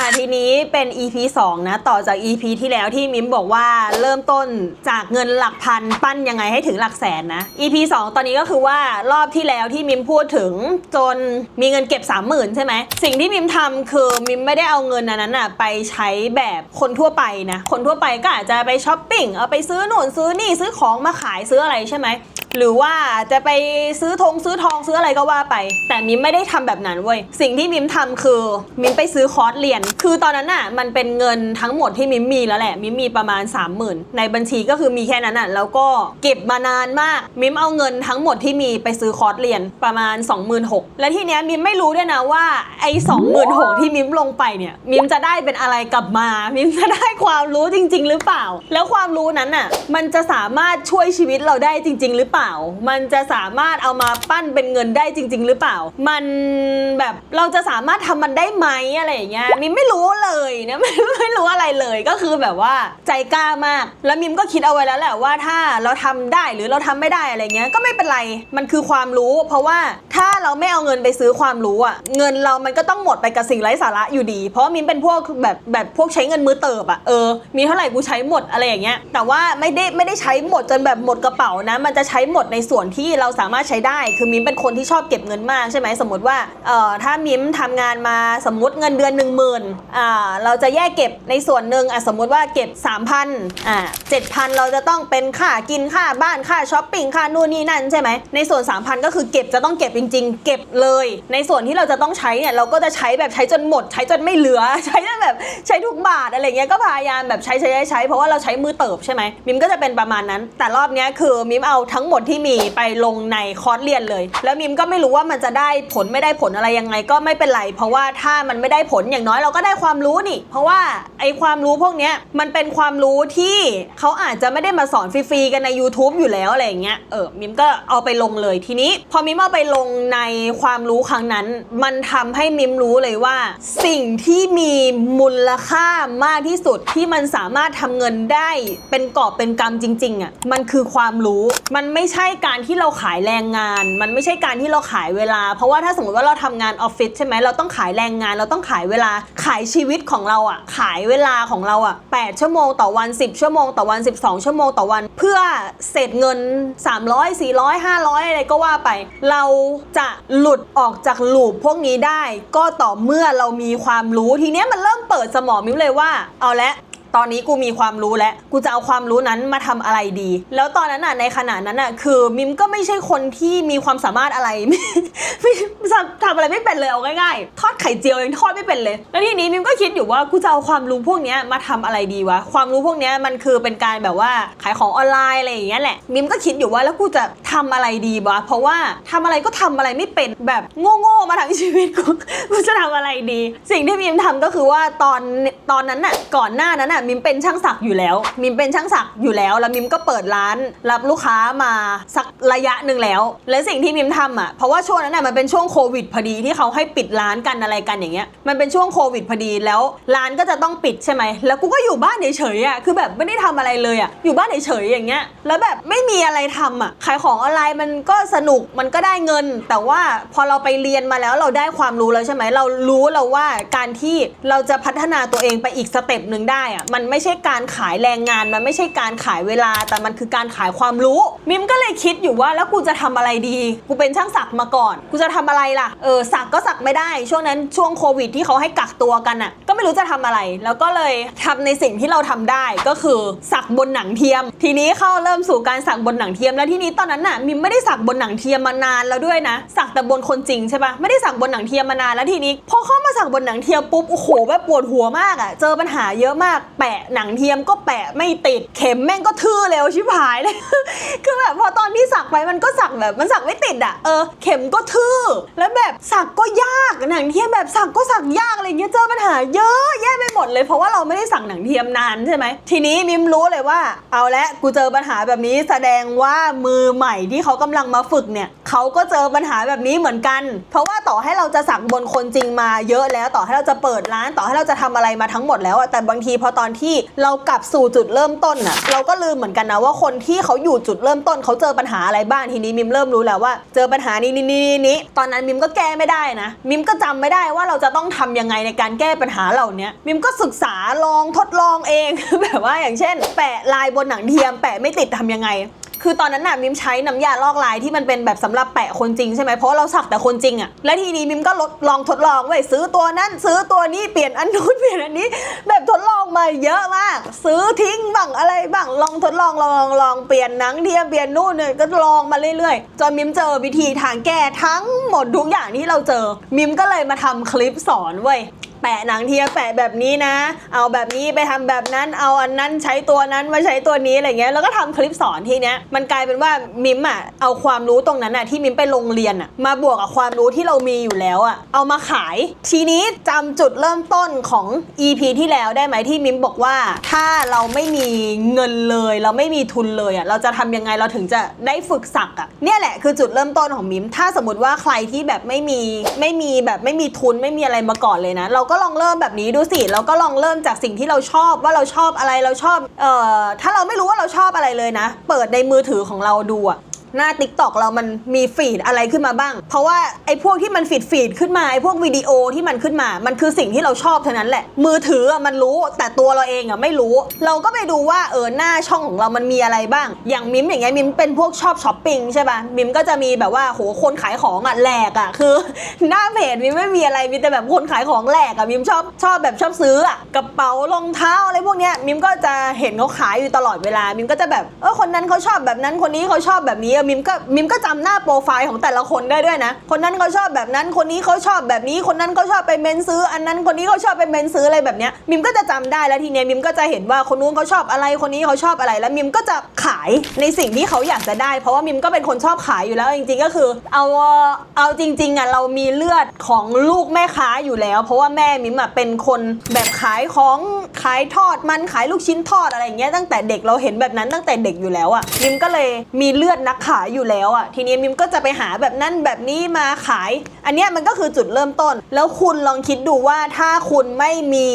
อะทีนี้เป็น EP 2 นะ ต่อจาก EP ที่แล้วที่มิมบอกว่าเริ่มต้นจากเงินหลักพันปั้นยังไงให้ถึงหลักแสนนะ EP 2 ตอนนี้ก็คือว่ารอบที่แล้วที่มิมพูดถึงจนมีเงินเก็บ 30,000 ใช่ไหม สิ่งที่มิมทำคือมิมไม่ได้เอาเงินอันนั้นอะไปใช้แบบคนทั่วไปนะ คนทั่วไปก็อาจจะไปช้อปปิ้งเอาไปซื้อหนุนซื้อนี่ซื้อของมาขายซื้ออะไรใช่ไหม หรือว่าจะไปซื้อธงซื้อทองซื้ออะไรก็ว่าไป แต่มิมไม่ได้ทำแบบนั้นเว้ยสิ่งที่มิมทำคือมิมไปซื้อคอร์สเรียนคือตอนนั้นน่ะมันเป็นเงินทั้งหมดที่มิมมีแล้วแหละ มิมมีประมาณ 30,000 ในบัญชีก็คือมีแค่นั้นน่ะแล้วก็เก็บมานานมาก มิมเอาเงินทั้งหมดที่มีไปซื้อคอร์สเรียนประมาณ 26,000และทีเนี้ยมิมไม่รู้ด้วยนะว่าไอ้26,000ที่มิมลงไปเนี่ยมิมจะได้เป็นอะไรกลับมา มิมจะได้ความรู้จริง ๆ หรือเปล่า แล้วความรู้นั้นน่ะมันจะสามารถช่วยชีวิตเราได้จริง ๆ หรือเปล่า มันจะสามารถเอามาปั้นเป็นเงินได้จริง ๆ หรือเปล่า มันแบบเราจะสามารถทำมันได้ไหมอะไรอย่างเงี้ยมิมไม่รู้เลยนะไม่ไม่รู้อะไรเลยก็คือแบบว่าใจกล้ามาก แล้วมิมก็คิดเอาไว้แล้วแหละว่าถ้าเราทำได้หรือเราทำไม่ได้อะไรเงี้ยก็ไม่เป็นไรมันคือความรู้ เพราะว่า ถ้าเราไม่เอาเงินไปซื้อความรู้อะเงินเรามันก็ต้องหมดไปกับสิ่งไร้สาระอยู่ดี เพราะมิมเป็นพวกแบบแบบพวกใช้เงินมือเติบอะเออมีเท่าไหร่กูใช้หมดอะไรอย่างเงี้ยแต่ว่าไม่ได้ไม่ได้ใช้หมดจนแบบหมดกระเป๋านะ มันจะใช้หมดในส่วนที่เราสามารถใช้ได้ คือมิมเป็นคนที่ชอบเก็บเงินมากใช่ไหมสมมติว่าเอ่อถ้ามิมทำงานมาสมมติเงินเดือน1 0,000อ่าเราจะแยกเก็บในส่วนหนึ่งอะสมมติว่าเก็บ3,000อ่า7,000เราจะต้องเป็นค่ากินค่าบ้านค่าช้อปปิ้งค่านู่นนี่นั่นใช่ไหมในส่วน3,000ก็คือเก็บจะต้องเก็บจริงๆ เก็บเลย ในส่วนที่เราจะต้องใช้เนี่ยเราก็จะใช้แบบใช้จนหมด ใช้จนไม่เหลือ ใช้จนแบบใช้ทุกบาทอะไรเงี้ยก็พยายามแบบใช้ใช้ใช้ใช้เพราะว่าเราใช้มือเติบใช่ไหมมิมก็จะเป็นประมาณนั้น แต่รอบเนี้ยคือมิมเอาทั้งหมดที่มีไปลงในคอร์สเรียนเลย แล้วมิมก็ไม่รู้ว่ามันจะได้ผลไม่ได้ผลอะไรยังไงก็ไม่เป็นไร เพราะว่าถ้ามันไม่ได้ผลอย่างน้อยเราก็ได้ความรู้นี่ เพราะว่าไอความรู้พวกเนี้ยมันเป็นความรู้ที่เขาอาจจะไม่ได้มาสอนฟรีๆกันใน YouTube อยู่แล้วอะไรอย่างเงี้ยเออมิมก็เอาไปลงเลยทีนี้ พอมิมเอาไปลงในความรู้ครั้งนั้น มันทำให้มิมรู้เลยว่า สิ่งที่มีมูลค่ามากที่สุดที่มันสามารถทำเงินได้เป็นกอบเป็นกำจริงๆอะมันคือความรู้มันไม่ใช่การที่เราขายแรงงาน มันไม่ใช่การที่เราขายเวลา เพราะว่าถ้าสมมติว่าเราทำงานออฟฟิศใช่ไหมเราต้องขายแรงงาน เราต้องขายเวลาขายชีวิตของเราอะขายเวลาของเราอะ8ชั่วโมงต่อวัน 10 ชั่วโมงต่อวัน 12 ชั่วโมงต่อวัน เพื่อเศษเงิน 300 400 500 อะไรก็ว่าไป เราจะหลุดออกจากลูปพวกนี้ได้ ก็ต่อเมื่อเรามีความรู้ทีเนี้ยมันเริ่มเปิดสมองมิวเลยว่า เอาละ ตอนนี้กูมีความรู้แล้วกูจะเอาความรู้นั้นมาทำอะไรดี แล้วตอนนั้นน่ะในขณะนั้นน่ะคือมิมก็ไม่ใช่คนที่มีความสามารถอะไรไม่ทำอะไรไม่เป็นเลยเอาง่ายๆทอดไข่เจียวยังทอดไม่เป็นเลย แล้วทีนี้มิมก็คิดอยู่ว่ากูจะเอาความรู้พวกเนี้ยมาทำอะไรดีวะความรู้พวกเนี้ยมันคือเป็นการแบบว่าขายของออนไลน์อะไรอย่างเงี้ยแหละมิมก็คิดอยู่ว่าแล้วกูจะทำอะไรดีวะเพราะว่าทำอะไรก็ทำอะไรไม่เป็นแบบโง่ๆมาทั้งชีวิตกูกูจะทำอะไรดี สิ่งที่มิมทำก็คือว่าตอนตอนนั้นน่ะก่อนหน้านั้นน่ะมิมเป็นช่างศักดิ์อยู่แล้ว มิมเป็นช่างศักดิ์อยู่แล้ว แล้วมิมก็เปิดร้านรับลูกค้ามาสักระยะหนึ่งแล้ว และสิ่งที่มิมทำอะเพราะว่าช่วงนั้นน่ะมันเป็นช่วงโควิดพอดีที่เขาให้ปิดร้านกันอะไรกันอย่างเงี้ยมันเป็นช่วงโควิดพอดีแล้วร้านก็จะต้องปิดใช่ไหมแล้วกูก็อยู่บ้านเฉยๆอะคือแบบไม่ได้ทำอะไรเลยอะอยู่บ้านเฉยๆอย่างเงี้ยแล้วแบบไม่มีอะไรทำอะขายของออนไลน์มันก็สนุกมันก็ได้เงิน แต่ว่าพอเราไปเรียนมาแล้วเราได้ความรู้แล้วใช่ไหมเรารู้แล้วว่าการที่เราจะพัฒนาตัวเองไปอีกสเต็ปหนึ่งได้อะมันไม่ใช่การขายแรงงาน มันไม่ใช่การขายเวลา แต่มันคือการขายความรู้ มิมก็เลยคิดอยู่ว่าแล้วกูจะทำอะไรดี กูเป็นช่างสักมาก่อน กูจะทำอะไรล่ะ เออสักก็สักไม่ได้ ช่วงนั้นช่วงโควิดที่เขาให้กักตัวกันอะ ก็ไม่รู้จะทำอะไร แล้วก็เลยทำในสิ่งที่เราทำได้ก็คือสักบนหนังเทียม ทีนี้เข้าเริ่มสู่การสักบนหนังเทียม แล้วทีนี้ตอนนั้นน่ะมิมไม่ได้สักบนหนังเทียมมานานแล้วด้วยนะ สักแต่บนคนจริงใช่ปะไม่ได้สักบนหนังเทียมมานานแล้วทีนี้พอเข้ามาสักบนหนังเทียมปุ๊บโอ้โหแบบปวดหัวมากอะเจอปัญหาเยอะมากแปะหนังเทียมก็แปะไม่ติดเข็มแม่งก็ทื่อเร็วชิบหายเลย คือแบบพอตอนที่สักไปมันก็สักแบบมันสักไม่ติดอะเออเข็มก็ทื่อแล้วแบบสักก็ยากหนังเทียมแบบสักก็สักยากอะไรเงี้ยเจอปัญหาเยอะแยะไปหมดเลยเพราะว่าเราไม่ได้สั่งหนังเทียมนานใช่ไหมทีนี้มิมรู้เลยว่า เอาละกูเจอปัญหาแบบนี้แสดงว่ามือใหม่ที่เขากำลังมาฝึกเนี่ยเขาก็เจอปัญหาแบบนี้เหมือนกัน เพราะว่าต่อให้เราจะสั่งบนคนจริงมาเยอะแล้วต่อให้เราจะเปิดร้านต่อให้เราจะทำอะไรมาทั้งหมดแล้วอะแต่บางทีพอตอนที่เรากลับสู่จุดเริ่มต้นอะเราก็ลืมเหมือนกันนะว่าคนที่เขาอยู่จุดเริ่มต้นเขาเจอปัญหาอะไรบ้างทีนี้มิมเริ่มรู้แล้วว่า เจอปัญหานี้นี้นี้นี้ตอนนั้นมิมก็แก้ไม่ได้นะมิมก็จำไม่ได้ว่าเราจะต้องทำยังไงในการแก้ปัญหาเหล่านี้มิมก็ศึกษาลองทดลองเองแบบว่าอย่างเช่น แปะลายบนหนังเทียม แปะไม่ติดทำยังไงคือตอนนั้นน่ะมิมใช้น้ำยาลอกลายที่มันเป็นแบบสำหรับแปะคนจริงใช่ไหมเพราะเราสักแต่คนจริงอะและทีนี้มิมก็ลดลองทดลองไว้ซื้อตัวนั้นซื้อตัวนี้เปลี่ยนอันนู้นเปลี่ยนอันนี้ แบบทด ลองมาเยอะมาก ซื้อทิ้งบ้างอะไรบ้างลองทดลองลองลองลองเปลี่ยนหนังเทียมเปลี่ยนนู่นเนี่ยก็ลองมาเรื่อยๆจนมิมเจอวิธีทางแก้ทั้งหมดทุกอย่างที่เราเจอ มิมก็เลยมาทำคลิปสอนเว้ย แปะหนังเทียมแปะแบบนี้นะ เอาแบบนี้ไปทำแบบนั้น เอาอันนั้นใช้ตัวนั้นมาใช้ตัวนี้อะไรเงี้ย แล้วก็ทำคลิปสอนทีเนี้ย มันกลายเป็นว่ามิมอะ เอาความรู้ตรงนั้นอะที่มิมไปโรงเรียนอะ มาบวกกับความรู้ที่เรามีอยู่แล้วอะ เอามาขาย ทีนี้จำจุดเริ่มต้นของ EP ที่แล้วได้ไหมที่มิมบอกว่า ถ้าเราไม่มีเงินเลย เราไม่มีทุนเลยอะ เราจะทำยังไง เราถึงจะได้ฝึกสักอะ เนี่ยแหละคือจุดเริ่มต้นของมิม ถ้าสมมติว่าใครที่แบบไม่มี ไม่มีแบบไม่มีทุน ไม่มีอะไรมาก่อนเลยนะ เราก็ลองเริ่มแบบนี้ดูสิเราก็ลองเริ่มจากสิ่งที่เราชอบว่าเราชอบอะไรเราชอบเอ่อถ้าเราไม่รู้ว่าเราชอบอะไรเลยนะ เปิดในมือถือของเราดูอะ หน้า t ิ k t o k เรามันมีฟีดอะไรขึ้นมาบ้าง เพราะว่าไอ้พวกที่มันฟีดฟีดขึ้นมาไอ้พวกวิดีโอที่มันขึ้นมา มันคือสิ่งที่เราชอบเท่านั้นแหละ มือถืออะมันรู้แต่ตัวเราเองอะไม่รู้ เราก็ไปดูว่าเออหน้าช่องของเรามันมีอะไรบ้าง อย่างมิมอย่างเงี้ยมิมเป็นพวกชอบช้อปปิ้งใช่ป่ะมิมก็จะมีแบบว่าโหคนขายของอะแหลกอะคือ หน้าเพจมิมไม่มีอะไรมีแต่แบบคนขายของแหลกอะมิมชอบชอบแบบชอบซื้ออะกระเป๋ารองเท้าอะไรพวกเนี้ยมิมก็จะเห็นเขาขายอยู่ตลอดเวลามิมก็จะแบบเออคนนั้นเขาชอบแบบนั้นคนนี้เขาชอบแบบนี้อะมิมก็มิมก็จำหน้าโปรไฟล์ของแต่ละคนได้ด้วยนะ คนนั้นเขาชอบแบบนั้น คนนี้เขาชอบแบบนี้ คนนั้นเขาชอบไปเมนซื้อ อันนั้นคนนี้เขาชอบไปเมนซื้ออะไรแบบเนี้ยมิมก็จะจำได้แล้วทีเนี้ยมิมก็จะเห็นว่าคนนู้นเขาชอบอะไร คนนี้เขาชอบอะไร แล้วมิมก็จะขายในสิ่งที่เขาอยากจะได้ เพราะว่ามิมก็เป็นคนชอบขายอยู่แล้วจริงๆก็คือ เอาเอาจริงๆอะเรามีเลือดของลูกแม่ค้าอยู่แล้ว เพราะว่าแม่มิมอะเป็นคนแบบขายของขายทอดมันขายลูกชิ้นทอดอะไรอย่างเงี้ยตั้งแต่เด็กเราเห็นแบบนั้นตั้งแต่เด็กอยู่แล้วอะมิมก็เลยมีเลือดนักขายอยู่แล้วอะทีนี้มิมก็จะไปหาแบบนั้นแบบนี้มาขาย อันเนี้ยมันก็คือจุดเริ่มต้น แล้วคุณลองคิดดูว่าถ้าคุณไม่มี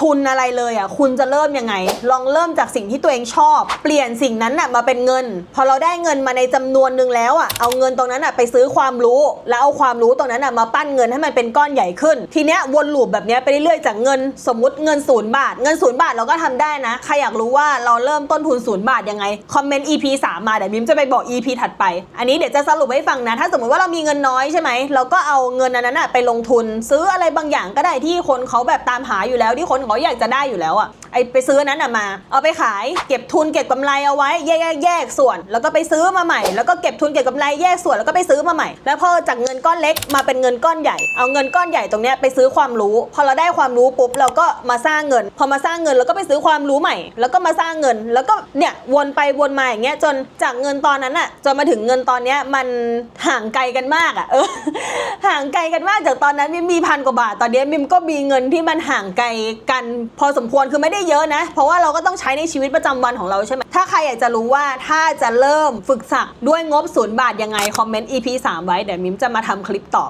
ทุนอะไรเลยอะคุณจะเริ่มยังไง ลองเริ่มจากสิ่งที่ตัวเองชอบ เปลี่ยนสิ่งนั้นน่ะมาเป็นเงิน พอเราได้เงินมาในจำนวนหนึ่งแล้วอะเอาเงินตรงนั้นอะไปซื้อความรู้ แล้วเอาความรู้ตรงนั้นอะมาปั้นเงินให้มันเป็นก้อนใหญ่ขึ้น ทีเนี้ยวนลูปแบบเนี้ยไปเรื่อยๆจากเงินสมมติเงินศูนย์บาท เงินศูนย์บาทเราก็ทำได้นะใครอยากรู้ว่าเราเริ่มต้นทุนศูนย์บาทยังไงคอมเมนต์ EP 3มาเดี๋ยวมิมจะไปบอก EP ถัดไป อันนี้เดี๋ยวจะสรุปให้ฟังนะ ถ้าสมมติว่าเรามีเงินน้อยใช่ไหม เราก็เอาเงินนั้นนะไปลงทุน ซื้ออะไรบางอย่างก็ได้ที่คนเขาแบบตามหาอยู่แล้วที่คนเขาอยากจะได้อยู่แล้วอะ ไอไปซื้อนั้นอะมา เอาไปขายเก็บทุนเก็บกำไรเอาไว้แยกแยกแยกส่วน แล้วก็ไปซื้อมาใหม่ แล้วก็เก็บทุนเก็บกำไรแยกส่วนแล้วก็ไปซื้อมาใหม่ แล้วพอจากเงินก้อนเล็กมาเป็นเงินก้อนใหญ่ เอาเงินก้อนใหญ่ตรงเนี้ยไปซื้อความรู้ พอเราได้ความรู้ปุ๊บเราก็มาสร้างเงิน พอมาสร้างเงินเราก็ไปซื้อความรู้ใหม่ แล้วก็มาสร้างเงิน แล้วก็เนี่ยวนไปวนมาอย่างเงี้ยจนจากเงินตอนนั้นอะจนมาถึงเงินตอนเนี้ยมันห่างไกลกันมากอะเออห่างไกลกันมากจากตอนนั้นมิมมีพันกว่าบาทตอนนี้มิมก็มีเงินที่มันห่างไกลกัน พอสมควรคือไม่ได้เยอะนะ เพราะว่าเราก็ต้องใช้ในชีวิตประจำวันของเราใช่ไหมถ้าใครอยากจะรู้ว่าถ้าจะเริ่มฝึกสักด้วยงบศูนย์บาทยังไง คอมเมนต์ EP 3 ไว้ เดี๋ยวมิมจะมาทำคลิปตอบ